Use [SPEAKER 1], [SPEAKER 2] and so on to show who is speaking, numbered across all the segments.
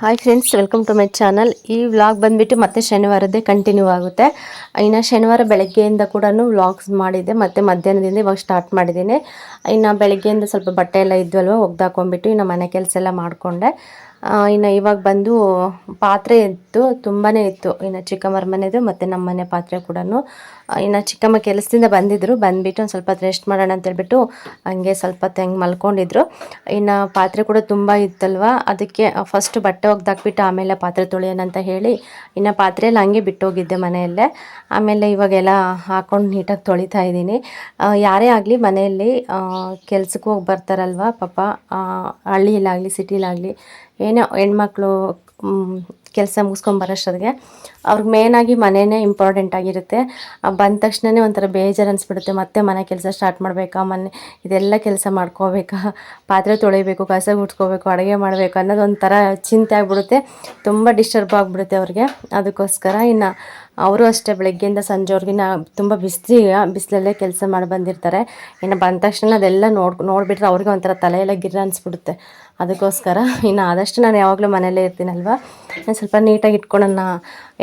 [SPEAKER 1] Hi friends welcome to my channel ಈ vlog ಬಂದುಬಿಟ್ಟು ಮತ್ತೆ ಶನಿವಾರದ್ದೇ ಕಂಟಿನ್ಯೂ ಆಗುತ್ತೆ. ಇನ್ನು ಶನಿವಾರ ಬೆಳಗ್ಗೆಯಿಂದ ಕೂಡ ವ್ಲಾಗ್ಸ್ ಮಾಡಿದ್ದೆ, ಮತ್ತು ಮಧ್ಯಾಹ್ನದಿಂದ ಇವಾಗ ಸ್ಟಾರ್ಟ್ ಮಾಡಿದ್ದೀನಿ. ಇನ್ನು ಬೆಳಗ್ಗೆಯಿಂದ ಸ್ವಲ್ಪ ಬಟ್ಟೆ ಎಲ್ಲ ಇದ್ವಲ್ವ, ಒಗ್ದಾಕೊಂಡ್ಬಿಟ್ಟು ಇನ್ನು ಮನೆ ಕೆಲಸ ಎಲ್ಲ ಮಾಡಿಕೊಂಡೆ. ಇನ್ನು ಇವಾಗ ಬಂದು ಪಾತ್ರೆ ಇತ್ತು ತುಂಬಾ ಇತ್ತು. ಇನ್ನು ಚಿಕ್ಕಮ್ಮರ ಮನೆದು ಮತ್ತು ನಮ್ಮ ಮನೆ ಪಾತ್ರೆ ಕೂಡ ಇನ್ನು ಚಿಕ್ಕಮ್ಮ ಕೆಲಸದಿಂದ ಬಂದಿದ್ದರು ಬಂದುಬಿಟ್ಟು ಒಂದು ಸ್ವಲ್ಪ ರೆಸ್ಟ್ ಮಾಡೋಣ ಅಂತ ಹೇಳ್ಬಿಟ್ಟು ಹಂಗೆ ಸ್ವಲ್ಪ ಹೊತ್ತು ಮಲ್ಕೊಂಡಿದ್ರು. ಇನ್ನು ಪಾತ್ರೆ ಕೂಡ ತುಂಬ ಇತ್ತಲ್ವ? ಅದಕ್ಕೆ ಫಸ್ಟ್ ಬಟ್ಟೆ ಒಗ್ದಾಕ್ಬಿಟ್ಟು ಆಮೇಲೆ ಪಾತ್ರೆ ತೊಳೆಯೋಣ ಅಂತ ಹೇಳಿ ಇನ್ನು ಪಾತ್ರೆಯಲ್ಲಿ ಹಂಗೆ ಬಿಟ್ಟೋಗಿದ್ದೆ ಮನೆಯಲ್ಲೇ. ಆಮೇಲೆ ಇವಾಗೆಲ್ಲ ಹಾಕೊಂಡು ನೀಟಾಗಿ ತೊಳಿತಾ ಇದ್ದೀನಿ. ಯಾರೇ ಆಗಲಿ ಮನೆಯಲ್ಲಿ ಕೆಲ್ಸಕ್ಕೆ ಹೋಗಿ ಬರ್ತಾರಲ್ವ ಪಾಪ? ಹಳ್ಳಿಯಲ್ಲಾಗಲಿ ಸಿಟಿಲಾಗಲಿ ಏನೋ ಹೆಣ್ಮಕ್ಳು ಕೆಲಸ ಮುಗಿಸ್ಕೊಂಬರೋಷ್ಟೊತ್ತಿಗೆ ಅವ್ರಿಗೆ ಮೇನಾಗಿ ಮನೆಯೇ ಇಂಪಾರ್ಟೆಂಟ್ ಆಗಿರುತ್ತೆ. ಬಂದ ತಕ್ಷಣವೇ ಒಂಥರ ಬೇಜಾರು ಅನಿಸ್ಬಿಡುತ್ತೆ. ಮತ್ತೆ ಮನೆ ಕೆಲಸ ಸ್ಟಾರ್ಟ್ ಮಾಡಬೇಕಾ? ಮನೆ ಇದೆಲ್ಲ ಕೆಲಸ ಮಾಡ್ಕೋಬೇಕಾ? ಪಾತ್ರೆ ತೊಳಿಬೇಕು, ಕಸ ಗುಡ್ಸ್ಕೋಬೇಕು, ಅಡುಗೆ ಮಾಡಬೇಕು ಅನ್ನೋದು ಒಂಥರ ಚಿಂತೆ ಆಗಿಬಿಡುತ್ತೆ. ತುಂಬ ಡಿಸ್ಟರ್ಬ್ ಆಗಿಬಿಡುತ್ತೆ ಅವ್ರಿಗೆ. ಅದಕ್ಕೋಸ್ಕರ ಇನ್ನು ಅವರು ಅಷ್ಟೇ ಬೆಳಗ್ಗೆಯಿಂದ ಸಂಜೆವರೆಗೆ ನಾ ತುಂಬ ಬಿಸಿ ಬಿಸಿಲಲ್ಲೇ ಕೆಲಸ ಮಾಡಿ ಬಂದಿರ್ತಾರೆ. ಇನ್ನು ಬಂದ ತಕ್ಷಣ ಅದೆಲ್ಲ ನೋಡಿ, ನೋಡಿಬಿಟ್ರೆ ಅವ್ರಿಗೆ ಒಂಥರ ತಲೆಯೆಲ್ಲ ಗಿರ್ರ ಅನಿಸ್ಬಿಡುತ್ತೆ. ಅದಕ್ಕೋಸ್ಕರ ಇನ್ನು ಆದಷ್ಟು ನಾನು ಯಾವಾಗಲೂ ಮನೇಲೇ ಇರ್ತೀನಲ್ವ? ನಾನು ಸ್ವಲ್ಪ ನೀಟಾಗಿ ಇಟ್ಕೊಳೋಣ,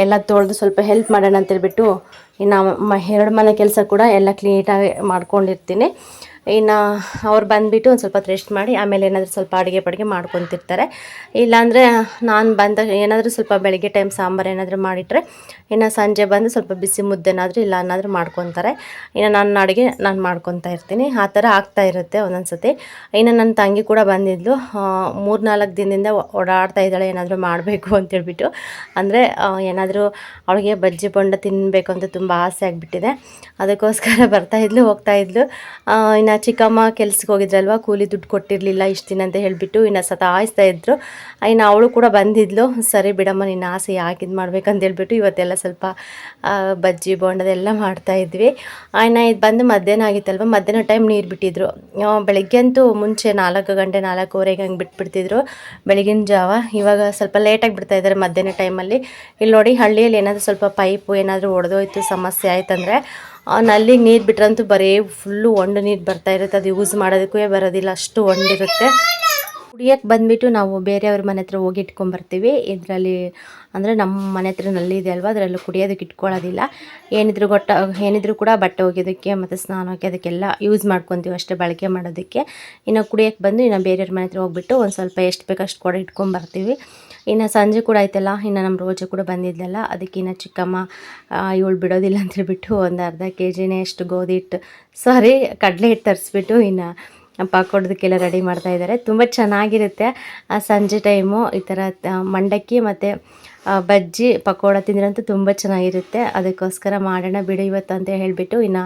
[SPEAKER 1] ಎಲ್ಲ ತೊಳೆದು ಸ್ವಲ್ಪ ಹೆಲ್ಪ್ ಮಾಡೋಣ ಅಂತೇಳ್ಬಿಟ್ಟು ಇನ್ನು ಎರಡು ಮನೆ ಕೆಲಸ ಕೂಡ ಎಲ್ಲ ಕ್ಲೀಟಾಗಿ ಮಾಡ್ಕೊಂಡಿರ್ತೀನಿ. ಇನ್ನು ಅವ್ರು ಬಂದುಬಿಟ್ಟು ಒಂದು ಸ್ವಲ್ಪ ರೆಸ್ಟ್ ಮಾಡಿ ಆಮೇಲೆ ಏನಾದರೂ ಸ್ವಲ್ಪ ಅಡುಗೆ ಪಡುಗೆ ಮಾಡ್ಕೊತಿರ್ತಾರೆ. ಇಲ್ಲಾಂದರೆ ನಾನು ಬಂದ ಏನಾದರೂ ಸ್ವಲ್ಪ ಬೆಳಗ್ಗೆ ಟೈಮ್ ಸಾಂಬಾರು ಏನಾದರೂ ಮಾಡಿಟ್ರೆ ಇನ್ನು ಸಂಜೆ ಬಂದು ಸ್ವಲ್ಪ ಬಿಸಿ ಮುದ್ದೆನಾದರೂ ಇಲ್ಲ ಅನ್ನಾದರೂ ಮಾಡ್ಕೊತಾರೆ. ಇನ್ನು ನನ್ನ ಅಡುಗೆ ನಾನು ಮಾಡ್ಕೊತಾ ಇರ್ತೀನಿ. ಆ ಥರ ಆಗ್ತಾ ಇರುತ್ತೆ ಒಂದೊಂದು ಸತಿ ಇನ್ನು ನನ್ನ ತಂಗಿ ಕೂಡ ಬಂದಿದ್ಲು. ಮೂರು ನಾಲ್ಕು ದಿನದಿಂದ ಓಡಾಡ್ತಾ ಇದ್ದಾಳೆ ಏನಾದರೂ ಮಾಡಬೇಕು ಅಂತೇಳ್ಬಿಟ್ಟು ಅಂದರೆ ಏನಾದರೂ ಅವಳಿಗೆ ಬಜ್ಜಿ ಬೊಂಡ ತಿನ್ನಬೇಕು ಅಂತ ತುಂಬ ಆಸೆ ಆಗಿಬಿಟ್ಟಿದೆ. ಅದಕ್ಕೋಸ್ಕರ ಬರ್ತಾ ಇದ್ಲು ಹೋಗ್ತಾ ಇದ್ಲು. ಆ, ಇನ್ನು ಚಿಕ್ಕಮ್ಮ ಕೆಲ್ಸಕ್ಕೆ ಹೋಗಿದ್ರಲ್ವ? ಕೂಲಿ ದುಡ್ಡು ಕೊಟ್ಟಿರಲಿಲ್ಲ ಇಷ್ಟು ದಿನ ಅಂತ ಹೇಳಿಬಿಟ್ಟು ಇನ್ನು ಸತಾಯಿಸ್ತಾ ಇದ್ರು. ಇನ್ನು ಅವಳು ಕೂಡ ಬಂದಿದ್ಲು. ಸರಿ ಬಿಡಮ್ಮ, ನಿನ್ನ ಆಸೆ ಯಾಕೆ ಇದು ಮಾಡ್ಬೇಕಂತ ಹೇಳ್ಬಿಟ್ಟು ಇವತ್ತೆಲ್ಲ ಸ್ವಲ್ಪ ಬಜ್ಜಿ ಬೋಂಡದೆಲ್ಲ ಮಾಡ್ತಾ ಇದ್ವಿ. ಇನ್ನು ಇದು ಬಂದು ಮಧ್ಯಾಹ್ನ ಆಗಿತ್ತಲ್ವ? ಮಧ್ಯಾಹ್ನ ಟೈಮ್ ನೀರು ಬಿಟ್ಟಿದ್ರು. ಬೆಳಗ್ಗೆ ಅಂತೂ ಮುಂಚೆ ನಾಲ್ಕು ಗಂಟೆ, ನಾಲ್ಕೂವರೆಗೆ ಹಂಗೆ ಬಿಟ್ಬಿಡ್ತಿದ್ರು ಬೆಳಗಿನ ಜಾವ. ಇವಾಗ ಸ್ವಲ್ಪ ಲೇಟಾಗಿ ಬಿಡ್ತಾ ಇದ್ದಾರೆ ಮಧ್ಯಾಹ್ನ ಟೈಮಲ್ಲಿ ಇಲ್ಲಿ ನೋಡಿ ಹಳ್ಳಿಯಲ್ಲಿ ಏನಾದರೂ ಸ್ವಲ್ಪ ಪೈಪು ಏನಾದರೂ ಒಡೆದೋಯ್ತು, ಸಮಸ್ಯೆ ಆಯ್ತಂದರೆ ನಲ್ಲಿಗೆ ನೀರು ಬಿಟ್ರಂತೂ ಬರೀ ಫುಲ್ಲು ಒಂಡು ನೀರು ಬರ್ತಾ ಇರುತ್ತೆ, ಅದು ಯೂಸ್ ಮಾಡೋದಕ್ಕೂ ಬರೋದಿಲ್ಲ, ಅಷ್ಟು ಒಂಡಿರುತ್ತೆ ಕುಡಿಯೋಕ್ಕೆ ಬಂದ್ಬಿಟ್ಟು ನಾವು ಬೇರೆಯವ್ರ ಮನೆ ಹತ್ರ ಹೋಗಿ ಇಟ್ಕೊಂಬರ್ತೀವಿ. ಇದರಲ್ಲಿ ಅಂದರೆ ನಮ್ಮ ಮನೆ ಹತ್ರ ನಲ್ಲಿ ಇದೆ ಅಲ್ವಾ, ಅದರಲ್ಲೂ ಕುಡಿಯೋದಕ್ಕೆ ಇಟ್ಕೊಳ್ಳೋದಿಲ್ಲ. ಏನಿದ್ರು ಗೊಟ್ಟ, ಏನಿದ್ರು ಕೂಡ ಬಟ್ಟೆ ಒಗೆಯೋದಕ್ಕೆ ಮತ್ತು ಸ್ನಾನಕ್ಕೆ ಅದಕ್ಕೆಲ್ಲ ಯೂಸ್ ಮಾಡ್ಕೊತೀವಿ ಅಷ್ಟೇ ಬಳಕೆ ಮಾಡೋದಕ್ಕೆ. ಇನ್ನು ಕುಡಿಯೋಕ್ಕೆ ಬಂದು ಇನ್ನು ಬೇರೆಯವ್ರ ಮನೆ ಹತ್ರ ಹೋಗ್ಬಿಟ್ಟು ಒಂದು ಸ್ವಲ್ಪ ಎಷ್ಟು ಬೇಕಷ್ಟು ಕೂಡ ಇಟ್ಕೊಂಬರ್ತೀವಿ. ಇನ್ನು ಸಂಜೆ ಕೂಡ ಆಯ್ತಲ್ಲ, ಇನ್ನು ನಮ್ಮ ರೋಜು ಕೂಡ ಬಂದಿದ್ದಲ್ಲ ಅದಕ್ಕೆ ಇನ್ನು ಚಿಕ್ಕಮ್ಮ ಇವಳು ಬಿಡೋದಿಲ್ಲ ಅಂತ ಹೇಳ್ಬಿಟ್ಟು ಒಂದು ಅರ್ಧ ಕೆ ಜಿನೇ ಅಷ್ಟು ಗೋಧಿ ಹಿಟ್ಟು, ಸಾರಿ, ಕಡಲೆ ಹಿಟ್ಟು ತರಿಸ್ಬಿಟ್ಟು ಇನ್ನು ಪಾಕೊಡೋದಕ್ಕೆಲ್ಲ ರೆಡಿ ಮಾಡ್ತಾ ಇದ್ದಾರೆ. ತುಂಬ ಚೆನ್ನಾಗಿರುತ್ತೆ. ಸಂಜೆ ಟೈಮು ಈ ಥರ ಮಂಡಕ್ಕಿ ಮತ್ತು ಬಜ್ಜಿ ಪಕೋಡ ತಿಂದ್ರಂತೂ ತುಂಬ ಚೆನ್ನಾಗಿರುತ್ತೆ. ಅದಕ್ಕೋಸ್ಕರ ಮಾಡೋಣ ಬಿಡು ಇವತ್ತು ಅಂತ ಹೇಳಿಬಿಟ್ಟು ಇನ್ನು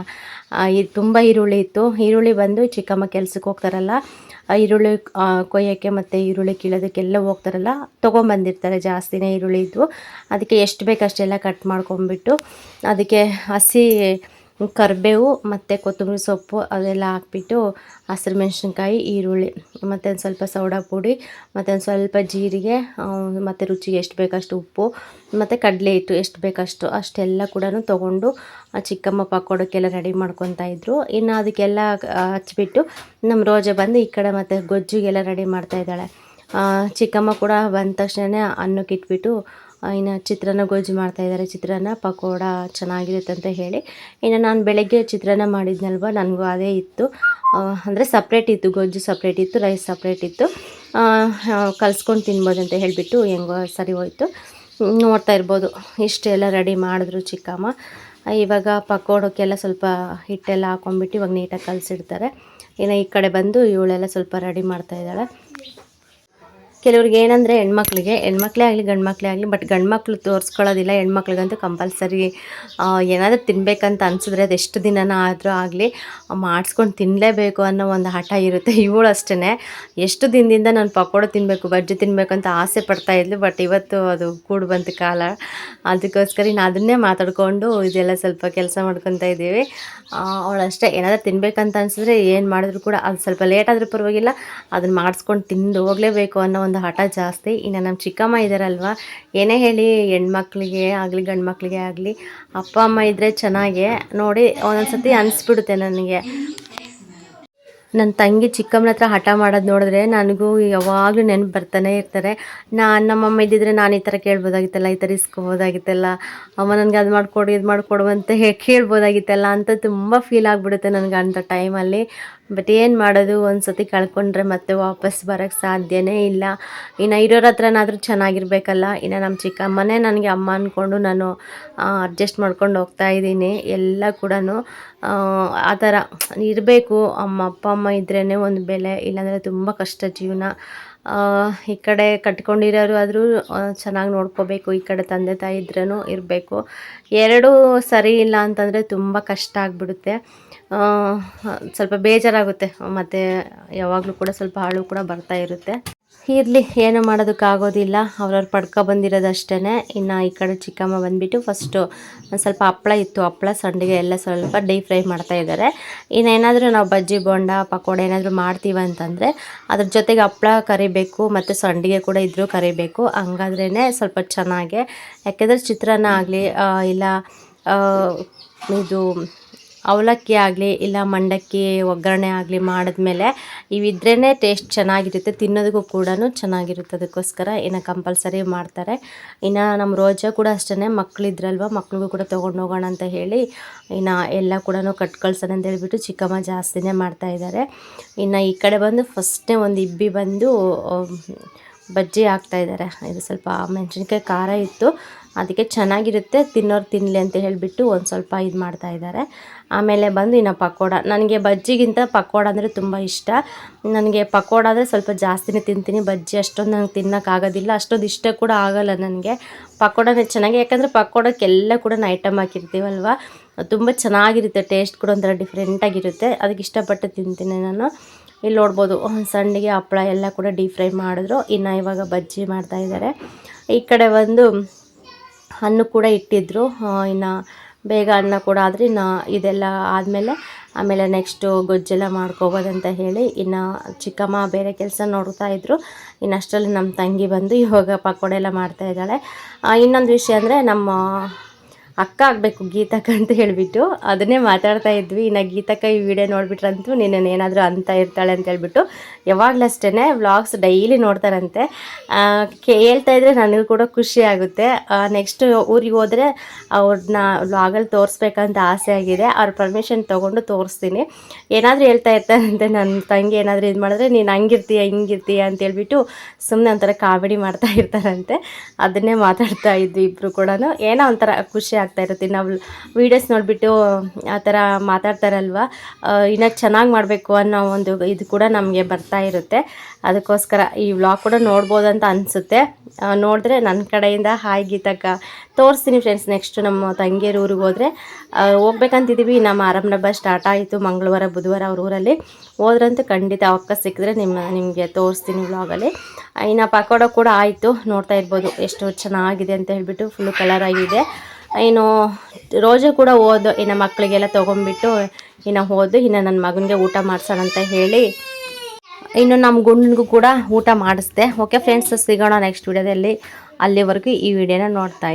[SPEAKER 1] ಇದು ತುಂಬ ಈರುಳ್ಳಿ ಇತ್ತು. ಈರುಳ್ಳಿ ಬಂದು ಚಿಕ್ಕಮ್ಮ ಕೆಲ್ಸಕ್ಕೆ ಹೋಗ್ತಾರಲ್ಲ ಈರುಳ್ಳಿ ಕೊಯ್ಯೋಕ್ಕೆ ಮತ್ತು ಈರುಳ್ಳಿ ಕೀಳೋದಕ್ಕೆಲ್ಲ ಹೋಗ್ತಾರಲ್ಲ, ತೊಗೊಂಬಂದಿರ್ತಾರೆ. ಜಾಸ್ತಿನೇ ಈರುಳ್ಳಿ ಇದ್ವು ಅದಕ್ಕೆ ಎಷ್ಟು ಬೇಕಷ್ಟೆಲ್ಲ ಕಟ್ ಮಾಡ್ಕೊಂಬಿಟ್ಟು ಅದಕ್ಕೆ ಹಸಿ ಕರಿಬೇವು ಮತ್ತು ಕೊತ್ತಂಬರಿ ಸೊಪ್ಪು ಅದೆಲ್ಲ ಹಾಕ್ಬಿಟ್ಟು ಹಸಿರು ಮೆಣಸಿನ್ಕಾಯಿ ಈರುಳ್ಳಿ ಮತ್ತು ಒಂದು ಸ್ವಲ್ಪ ಸೋಡಾ ಪುಡಿ ಮತ್ತು ಒಂದು ಸ್ವಲ್ಪ ಜೀರಿಗೆ ಮತ್ತು ರುಚಿಗೆ ಎಷ್ಟು ಬೇಕಷ್ಟು ಉಪ್ಪು ಮತ್ತು ಕಡಲೆ ಹಿಟ್ಟು ಎಷ್ಟು ಬೇಕಷ್ಟು ಅಷ್ಟೆಲ್ಲ ಕೂಡ ತೊಗೊಂಡು ಚಿಕ್ಕಮ್ಮ ಪಕೋಡಕ್ಕೆಲ್ಲ ರೆಡಿ ಮಾಡ್ಕೊತಾ ಇದ್ರು. ಇನ್ನು ಅದಕ್ಕೆಲ್ಲ ಹಚ್ಬಿಟ್ಟು ನಮ್ಮ ರೋಜ ಬಂದು ಈ ಕಡೆ ಮತ್ತು ಗೊಜ್ಜಿಗೆಲ್ಲ ರೆಡಿ ಮಾಡ್ತಾ ಇದ್ದಾಳೆ. ಚಿಕ್ಕಮ್ಮ ಕೂಡ ಬಂದ ತಕ್ಷಣವೇ ಅನ್ನಕ್ಕೆ ಇಟ್ಬಿಟ್ಟು ಆ, ಇನ್ನು ಚಿತ್ರಾನ್ನ ಗೊಜ್ಜು ಮಾಡ್ತಾ ಇದ್ದಾರೆ ಚಿತ್ರಾನ್ನ ಪಕೋಡ ಚೆನ್ನಾಗಿರುತ್ತೆ ಅಂತ ಹೇಳಿ. ಇನ್ನು ನಾನು ಬೆಳಗ್ಗೆ ಚಿತ್ರಾನ್ನ ಮಾಡಿದ್ನಲ್ವ? ನನಗೂ ಅದೇ ಇತ್ತು. ಅಂದರೆ ಸಪ್ರೇಟ್ ಇತ್ತು. ಗೊಜ್ಜು ಸಪ್ರೇಟ್ ಇತ್ತು ರೈಸ್ ಸಪ್ರೇಟ್ ಇತ್ತು. ಕಲ್ಸ್ಕೊಂಡು ತಿನ್ಬೋದು ಅಂತ ಹೇಳಿಬಿಟ್ಟು ಹೆಂಗೋ ಸರಿ ಹೋಯ್ತು. ನೋಡ್ತಾ ಇರ್ಬೋದು. ಇಷ್ಟೆಲ್ಲ ರೆಡಿ ಮಾಡಿದ್ರು ಚಿಕ್ಕಮ್ಮ. ಇವಾಗ ಪಕೋಡಕ್ಕೆಲ್ಲ ಸ್ವಲ್ಪ ಹಿಟ್ಟೆಲ್ಲ ಹಾಕೊಂಡ್ಬಿಟ್ಟು ಇವಾಗ ನೀಟಾಗಿ ಕಲಸಿಡ್ತಾರೆ. ಇನ್ನು ಈ ಕಡೆ ಬಂದು ಇವಳೆಲ್ಲ ಸ್ವಲ್ಪ ರೆಡಿ ಮಾಡ್ತಾ ಇದ್ದಾಳೆ. ಕೆಲವ್ರಿಗೆ ಏನಂದರೆ ಹೆಣ್ಮಕ್ಳಿಗೆ, ಹೆಣ್ಮಕ್ಳೇ ಆಗಲಿ ಗಂಡು ಮಕ್ಕಳೇ ಆಗಲಿ ಬಟ್ ಗಂಡು ಮಕ್ಳು ತೋರಿಸ್ಕೊಳ್ಳೋದಿಲ್ಲ ಹೆಣ್ಮಕ್ಳಿಗಂತೂ ಕಂಪಲ್ಸರಿ ಏನಾದರೂ ತಿನ್ನಬೇಕಂತ ಅನಿಸಿದ್ರೆ ಅದು ಎಷ್ಟು ದಿನನ ಆದರೂ ಆಗಲಿ ಮಾಡಿಸ್ಕೊಂಡು ತಿನ್ನಲೇಬೇಕು ಅನ್ನೋ ಒಂದು ಹಠ ಇರುತ್ತೆ ಇವಳು ಅಷ್ಟೇ ಎಷ್ಟು ದಿನದಿಂದ ನಾನು ಪಕೋಡ ತಿನ್ನಬೇಕು ಬಜ್ಜಿ ತಿನ್ನಬೇಕು ಅಂತ ಆಸೆ ಪಡ್ತಾ ಇದ್ಲು ಬಟ್ ಇವತ್ತು ಅದು ಕೂಡು ಬಂತು ಕಾಲ. ಅದಕ್ಕೋಸ್ಕರ ಇನ್ನು ಅದನ್ನೇ ಮಾತಾಡಿಕೊಂಡು ಇದೆಲ್ಲ ಸ್ವಲ್ಪ ಕೆಲಸ ಮಾಡ್ಕೊತಾ ಇದ್ದೀವಿ. ಅವಳು ಅಷ್ಟೇ, ಏನಾದರೂ ತಿನ್ನಬೇಕಂತ ಅನಿಸಿದ್ರೆ ಏನು ಮಾಡಿದ್ರು ಕೂಡ ಅದು ಸ್ವಲ್ಪ ಲೇಟ್ ಆದರೂ ಪರವಾಗಿಲ್ಲ ಅದನ್ನು ಮಾಡಿಸ್ಕೊಂಡು ತಿಂದು ಹೋಗಲೇಬೇಕು ಅನ್ನೋ ಒಂದು ಹಠ ಜಾಸ್ತಿ. ಇನ್ನು ನಮ್ಮ ಚಿಕ್ಕಮ್ಮ ಇದ್ದಾರಲ್ವ ಏನೇ ಹೇಳಿ ಹೆಣ್ಮಕ್ಳಿಗೆ ಆಗಲಿ ಗಂಡು ಮಕ್ಕಳಿಗೆ ಆಗಲಿ, ಅಪ್ಪ, ಅಮ್ಮ ಇದ್ದರೆ ಚೆನ್ನಾಗೆ. ನೋಡಿ ಒಂದೊಂದು ಸತಿ ಅನಿಸ್ಬಿಡುತ್ತೆ ನನಗೆ. ನನ್ನ ತಂಗಿ ಚಿಕ್ಕಮ್ಮನ ಹತ್ರ ಹಠ ಮಾಡೋದು ನೋಡಿದ್ರೆ ನನಗೂ ಯಾವಾಗಲೂ ನೆನಪು ಬರ್ತಾನೆ ಇರ್ತಾರೆ. ನಾನು ನಮ್ಮಮ್ಮ ಇದ್ದಿದ್ರೆ ನಾನು ಈ ಥರ ಕೇಳ್ಬೋದಾಗಿತ್ತಲ್ಲ, ಈ ಥರ ಇಸ್ಕೋಬೋದಾಗಿತ್ತಲ್ಲ. ಅಮ್ಮ ನನಗೆ ಅದು ಮಾಡಿಕೊಡು, ಇದು ಮಾಡಿಕೊಡು ಅಂತ ಕೇಳ್ಬೋದಾಗಿತ್ತಲ್ಲ ಅಂತ ತುಂಬ ಫೀಲ್ ಆಗಿಬಿಡುತ್ತೆ ನನಗೆ ಅಂಥ ಟೈಮಲ್ಲಿ ಬಟ್ ಏನು ಮಾಡೋದು ಒಂದು ಸತಿ ಕಳ್ಕೊಂಡ್ರೆ ಮತ್ತೆ ವಾಪಸ್ ಬರೋಕ್ಕೆ ಸಾಧ್ಯನೇ ಇಲ್ಲ. ಇನ್ನು ಇರೋರ ಹತ್ರನಾದರೂ ಚೆನ್ನಾಗಿರ್ಬೇಕಲ್ಲ. ಇನ್ನು ನಮ್ಮ ಚಿಕ್ಕಮ್ಮನೇ ನನಗೆ ಅಮ್ಮ ಅಂದ್ಕೊಂಡು ನಾನು ಅಡ್ಜಸ್ಟ್ ಮಾಡ್ಕೊಂಡು ಹೋಗ್ತಾ ಇದ್ದೀನಿ. ಎಲ್ಲ ಕೂಡ ಆ ಥರ ಇರಬೇಕು. ಅಮ್ಮ, ಅಪ್ಪ, ಅಮ್ಮ ಇದ್ರೇ ಒಂದು ಬೆಲೆ. ಇಲ್ಲಾಂದರೆ ತುಂಬ ಕಷ್ಟ ಜೀವನ. ಈ ಕಡೆ ಕಟ್ಕೊಂಡಿರೋರು ಆದರೂ ಚೆನ್ನಾಗಿ ನೋಡ್ಕೋಬೇಕು, ಈ ಕಡೆ ತಂದೆ ತಾಯಿ ಇದ್ರೂ ಇರಬೇಕು. ಎರಡೂ ಸರಿ ಇಲ್ಲ ಅಂತಂದರೆ ತುಂಬ ಕಷ್ಟ ಆಗಿಬಿಡುತ್ತೆ. ಸ್ವಲ್ಪ ಬೇಜಾರಾಗುತ್ತೆ. ಮತ್ತು ಯಾವಾಗಲೂ ಕೂಡ ಸ್ವಲ್ಪ ಹಾಳು ಕೂಡ ಬರ್ತಾ ಇರುತ್ತೆ. ಇರಲಿ, ಏನು ಮಾಡೋದಕ್ಕಾಗೋದಿಲ್ಲ. ಅವ್ರವ್ರು ಪಡ್ಕೊ ಬಂದಿರೋದಷ್ಟೇ ಇನ್ನು ಈ ಕಡೆ ಚಿಕ್ಕಮ್ಮ ಬಂದುಬಿಟ್ಟು ಫಸ್ಟು ಸ್ವಲ್ಪ ಹಪ್ಪಳ ಇತ್ತು. ಹಪ್ಪಳ ಸಂಡಿಗೆ ಎಲ್ಲ ಸ್ವಲ್ಪ ಡೀಪ್ ಫ್ರೈ ಮಾಡ್ತಾ ಇದ್ದಾರೆ ಇನ್ನೇನಾದರೂ ನಾವು ಬಜ್ಜಿ, ಬೋಂಡ, ಪಕೋಡ ಏನಾದರೂ ಮಾಡ್ತೀವಿ ಅಂತಂದರೆ ಅದ್ರ ಜೊತೆಗೆ ಹಪ್ಪಳ ಕರಿಬೇಕು ಮತ್ತು ಸಂಡಿಗೆ ಕೂಡ ಇದ್ದರೂ ಕರಿಬೇಕು. ಹಂಗಾದ್ರೇ ಸ್ವಲ್ಪ ಚೆನ್ನಾಗೆ. ಯಾಕೆಂದರೆ ಚಿತ್ರಾನ್ನ ಆಗಲಿ ಇಲ್ಲ ಇದು ಅವಲಕ್ಕಿ ಆಗಲಿ ಇಲ್ಲ ಮಂಡಕ್ಕಿ ಒಗ್ಗರಣೆ ಆಗಲಿ ಮಾಡಿದ್ಮೇಲೆ ಇವಿದ್ರೇ ಟೇಸ್ಟ್ ಚೆನ್ನಾಗಿರುತ್ತೆ, ತಿನ್ನೋದಕ್ಕೂ ಕೂಡ ಚೆನ್ನಾಗಿರುತ್ತೆ. ಅದಕ್ಕೋಸ್ಕರ ಇನ್ನು ಕಂಪಲ್ಸರಿ ಮಾಡ್ತಾರೆ. ಇನ್ನು ನಮ್ಮ ರೋಜಾ ಕೂಡ ಅಷ್ಟೇ ಮಕ್ಕಳಿದ್ರಲ್ವ ಮಕ್ಳಿಗೂ ಕೂಡ ತೊಗೊಂಡು ಹೋಗೋಣ ಅಂತ ಹೇಳಿ ಇನ್ನು ಎಲ್ಲ ಕೂಡ ಕಟ್ ಕಳ್ಸೋಣ ಅಂತ ಹೇಳಿಬಿಟ್ಟು ಚಿಕ್ಕಮ್ಮ ಜಾಸ್ತಿನೇ ಮಾಡ್ತಾ ಇದ್ದಾರೆ. ಇನ್ನು ಈ ಕಡೆ ಬಂದು ಫಸ್ಟೇ ಒಂದು ಇಬ್ಬಿ ಬಂದು ಬಜ್ಜಿ ಹಾಕ್ತಾಯಿದ್ದಾರೆ ಇದು ಸ್ವಲ್ಪ ಮೆಣಸಿನ್ಕಾಯಿ ಖಾರ ಇತ್ತು. ಅದಕ್ಕೆ ಚೆನ್ನಾಗಿರುತ್ತೆ, ತಿನ್ನೋರು ತಿನ್ನಲಿ ಅಂತ ಹೇಳಿಬಿಟ್ಟು ಒಂದು ಸ್ವಲ್ಪ ಇದು ಮಾಡ್ತಾ ಇದ್ದಾರೆ ಆಮೇಲೆ ಬಂದು ಇನ್ನು ಪಕೋಡ. ನನಗೆ ಬಜ್ಜಿಗಿಂತ ಪಕೋಡ ಅಂದರೆ ತುಂಬ ಇಷ್ಟ. ನನಗೆ ಪಕೋಡ ಅಂದರೆ ಸ್ವಲ್ಪ ಜಾಸ್ತಿನೇ ತಿಂತೀನಿ. ಬಜ್ಜಿ ಅಷ್ಟೊಂದು ನಂಗೆ ತಿನ್ನೋಕ್ಕಾಗೋದಿಲ್ಲ ಅಷ್ಟೊಂದು ಇಷ್ಟ ಕೂಡ ಆಗೋಲ್ಲ ನನಗೆ. ಪಕೋಡನೇ ಚೆನ್ನಾಗಿ, ಯಾಕಂದರೆ ಪಕೋಡಕ್ಕೆಲ್ಲ ಕೂಡ ಐಟಮ್ ಹಾಕಿರ್ತೀವಲ್ವ? ತುಂಬ ಚೆನ್ನಾಗಿರುತ್ತೆ, ಟೇಸ್ಟ್ ಕೂಡ ಒಂಥರ ಡಿಫ್ರೆಂಟಾಗಿರುತ್ತೆ ಅದಕ್ಕೆ ಇಷ್ಟಪಟ್ಟು ತಿಂತೀನಿ ನಾನು. ಇಲ್ಲಿ ನೋಡ್ಬೋದು ಸಂಡಿಗೆ ಹಪ್ಪಳ ಎಲ್ಲ ಕೂಡ ಡೀಪ್ ಫ್ರೈ ಮಾಡಿದ್ರು. ಇನ್ನು ಇವಾಗ ಬಜ್ಜಿ ಮಾಡ್ತಾಯಿದ್ದಾರೆ ಈ ಕಡೆ ಒಂದು ಹಣ್ಣು ಕೂಡ ಇಟ್ಟಿದ್ದರು ಇನ್ನು ಬೇಗ ಅನ್ನ ಕೂಡ ಆದರೆ ಇನ್ನು ಇದೆಲ್ಲ ಆದಮೇಲೆ ಆಮೇಲೆ ನೆಕ್ಸ್ಟು ಗೊಜ್ಜೆಲ್ಲ ಮಾಡ್ಕೋಬೋದಂತ ಹೇಳಿ ಇನ್ನು ಚಿಕ್ಕಮ್ಮ ಬೇರೆ ಕೆಲಸ ನೋಡ್ತಾ ಇದ್ದರು ಇನ್ನು ಅಷ್ಟರಲ್ಲಿ ನಮ್ಮ ತಂಗಿ ಬಂದು ಇವಾಗ ಪಕೋಡೆ ಎಲ್ಲ ಮಾಡ್ತಾಯಿದ್ದಾಳೆ ಇನ್ನೊಂದು ವಿಷಯ ಅಂದರೆ ನಮ್ಮ ಅಕ್ಕ ಆಗಬೇಕು ಗೀತಕ್ಕ ಅಂತ ಹೇಳಿಬಿಟ್ಟು ಅದನ್ನೇ ಮಾತಾಡ್ತಾ ಇದ್ವಿ. ಇನ್ನು ಗೀತಕ್ಕ ಈ ವಿಡಿಯೋ ನೋಡಿಬಿಟ್ರಂತೂ ನಿನ್ನ ಏನಾದರೂ ಅಂತ ಇರ್ತಾಳೆ ಅಂತ ಹೇಳ್ಬಿಟ್ಟು ಯಾವಾಗಲೂ ಅಷ್ಟೇ ವ್ಲಾಗ್ಸ್ ಡೈಲಿ ನೋಡ್ತಾರಂತೆ ಹೇಳ್ತಾ ಇದ್ರೆ ನನಗೂ ಕೂಡ ಖುಷಿ ಆಗುತ್ತೆ. ನೆಕ್ಸ್ಟ್ ಊರಿಗೆ ಹೋದರೆ ಅವ್ರನ್ನ ವ್ಲಾಗಲ್ಲಿ ತೋರಿಸ್ಬೇಕಂತ ಆಸೆ ಆಗಿದೆ. ಅವ್ರ ಪರ್ಮಿಷನ್ ತೊಗೊಂಡು ತೋರಿಸ್ತೀನಿ. ಏನಾದರೂ ಹೇಳ್ತಾ ಇರ್ತಾರಂತೆ ನನ್ನ ತಂಗಿ ಏನಾದರೂ ಇದು ಮಾಡಿದ್ರೆ ನೀನು ಹಂಗಿರ್ತೀಯ, ಹಿಂಗಿರ್ತೀಯ ಅಂತ ಹೇಳ್ಬಿಟ್ಟು ಸುಮ್ಮನೆ ಒಂಥರ ಕಾಮಿಡಿ ಮಾಡ್ತಾ ಇರ್ತಾರಂತೆ. ಅದನ್ನೇ ಮಾತಾಡ್ತಾ ಇದ್ವಿ ಇಬ್ಬರು ಕೂಡ ಏನೋ ಒಂಥರ ಖುಷಿ ಆಗ್ತಾ ಇರುತ್ತೆ. ನಾವು ವೀಡಿಯೋಸ್ ನೋಡಿಬಿಟ್ಟು, ಆ ಥರ ಮಾತಾಡ್ತಾರಲ್ವ? ಇನ್ನೂ ಚೆನ್ನಾಗಿ ಮಾಡಬೇಕು ಅನ್ನೋ ಒಂದು ಇದು ಕೂಡ ನಮಗೆ ಬರ್ತಾ ಇರುತ್ತೆ. ಅದಕ್ಕೋಸ್ಕರ ಈ ವ್ಲಾಗ್ ಕೂಡ ನೋಡ್ಬೋದಂತ ಅನಿಸುತ್ತೆ. ನೋಡಿದ್ರೆ ನನ್ನ ಕಡೆಯಿಂದ ಹಾಯ್ ಗೀತಕ್ಕ, ತೋರಿಸ್ತೀನಿ ಫ್ರೆಂಡ್ಸ್ ನೆಕ್ಸ್ಟ್ ನಮ್ಮ ತಂಗಿಯರು ಊರಿಗೆ ಹೋದರೆ. ಹೋಗ್ಬೇಕಂತಿದ್ದೀವಿ ನಮ್ಮ ಆರಂಭ ಬಸ್ ಸ್ಟಾರ್ಟ್ ಆಯಿತು ಮಂಗಳವಾರ, ಬುಧವಾರ ಅವ್ರ ಊರಲ್ಲಿ. ಹೋದ್ರಂತೂ ಖಂಡಿತ ಅವಕ್ಕ ಸಿಕ್ಕಿದ್ರೆ ನಿಮ್ಮ, ನಿಮಗೆ ತೋರಿಸ್ತೀನಿ ವ್ಲಾಗಲ್ಲಿ ಇನ್ನು ಪಕೋಡ ಕೂಡ ಆಯಿತು, ನೋಡ್ತಾ ಇರ್ಬೋದು. ಎಷ್ಟು ಚೆನ್ನಾಗಿದೆ ಅಂತ ಹೇಳಿಬಿಟ್ಟು ಫುಲ್ ಕಲರ್ ಆಗಿದೆ. ಇನ್ನು ರೋಜೆ ಕೂಡ ಓದು, ಇನ್ನು ಮಕ್ಕಳಿಗೆಲ್ಲ ತೊಗೊಂಡ್ಬಿಟ್ಟು ಇನ್ನು ಹೋದು ಇನ್ನು ನನ್ನ ಮಗನಿಗೆ ಊಟ ಮಾಡ್ಸೋಣ ಅಂತ ಹೇಳಿ. ಇನ್ನು ನಮ್ಮ ಗುಂಡಿಗೂ ಕೂಡ ಊಟ ಮಾಡಿಸ್ದೆ. ಓಕೆ ಫ್ರೆಂಡ್ಸ್ ಸಿಗೋಣ ನೆಕ್ಸ್ಟ್ ವಿಡಿಯೋದಲ್ಲಿ ಅಲ್ಲಿವರೆಗೂ ಈ ವಿಡಿಯೋನ ನೋಡ್ತಾ